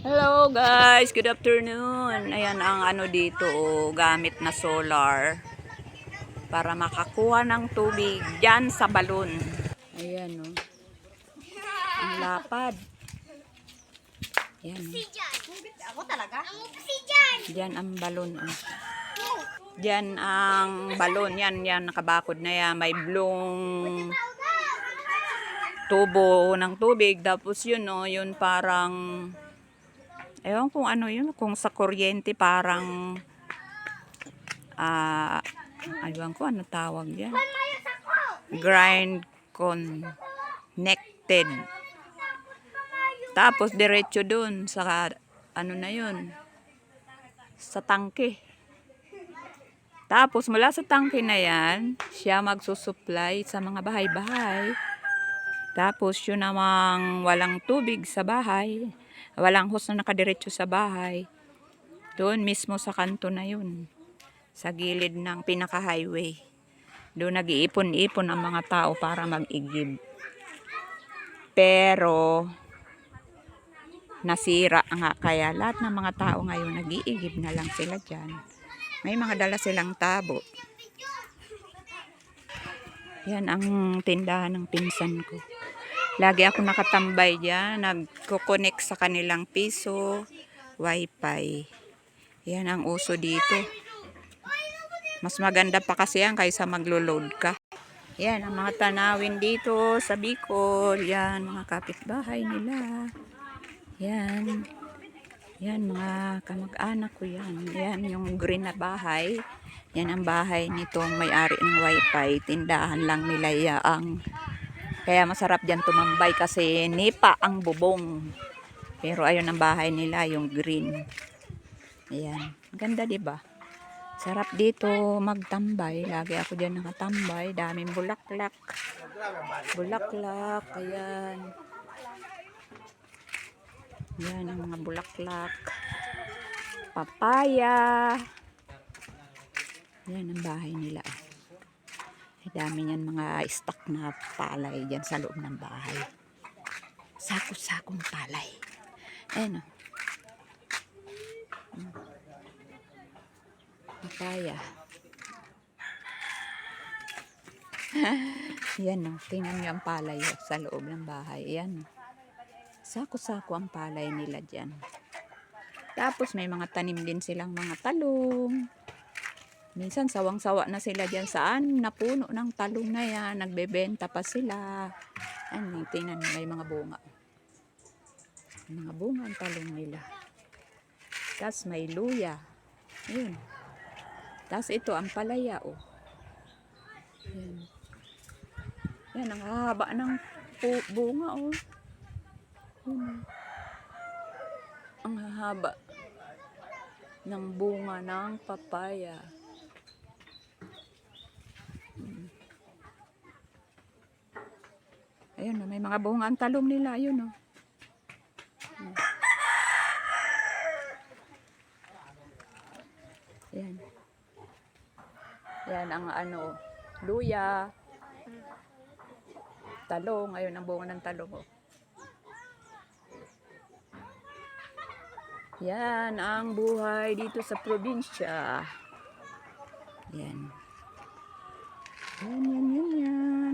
Hello guys, good afternoon. Ayan ang ano dito, oh, gamit na solar para makakuha ng tubig dyan sa balon. Ayan oh. Ang lapad. Ayan. oh. Ako talaga? Diyan ang balon. Oh. Diyan ang balon. Yan, yan, nakabakod na yan. May blong tubo ng tubig. Tapos yun, no, yun parang, ewan kung ano yun, kung sa kuryente parang, ah, aywan ko, ano tawag yan? Grind connected. Tapos diretso dun sa, ano na yun, sa tangke. Tapos mula sa tangke na yan, siya magsusupply sa mga bahay-bahay. Tapos yun namang walang tubig sa bahay, walang hose na nakadiretso sa bahay. Doon mismo sa kanto na yun, sa gilid ng pinaka-highway. Doon nag-iipon-ipon ang mga tao para mag-igib. Pero, nasira nga kaya lahat ng mga tao ngayon nag-iigib na lang sila dyan. May mga dala silang tabo. Yan ang tindahan ng pinsan ko. Lagi ako nakatambay dyan, nagko-connect sa kanilang piso, wifi. Yan ang uso dito. Mas maganda pa kasi yan kaysa maglo-load ka. Yan ang mga tanawin dito sa Bicol. Yan, mga kapitbahay nila. Yan. Yan, mga kamag-anak ko yan. Yan, yung green na bahay. Yan ang bahay nitong may-ari ng wifi. Tindahan lang nila yaang. Kaya masarap dyan tumambay kasi nipa ang bubong. Pero ayun ang bahay nila, yung green. Ayan. Ganda, di ba? Sarap dito magtambay. Lagi ako dyan nakatambay. Daming bulaklak. Bulaklak. Ayan. Yan ang mga bulaklak. Papaya. Yan ang bahay nila. Dami niyan mga stock na palay dyan sa loob ng bahay. Sako-sakong palay. Ayan o. Papaya. Yan o. Tingnan niyo ang palay o, sa loob ng bahay. Yan o. Sako-sako ang palay nila dyan. Tapos may mga tanim din silang mga talong. Minsan sawang-sawa na sila dyan saan na puno ng talong na yan. Nagbebenta pa sila. Ano, tingnan may mga bunga. Mga bunga ang talong nila. Tapos may luya. Yun. Tapos ito, ang palaya, oh. Yan. Yan, ang haba ng bunga, oh. Yun. Ang haba ng bunga ng papaya. Ayun, may mga bunga ang talong nila. Ayun, oh. Mm. Yan. Yan ang ano, luya, talong. Ayun ang bunga ng talong, oh. Yan ang buhay dito sa probinsya. Yan. Yan, yan, yan, yan.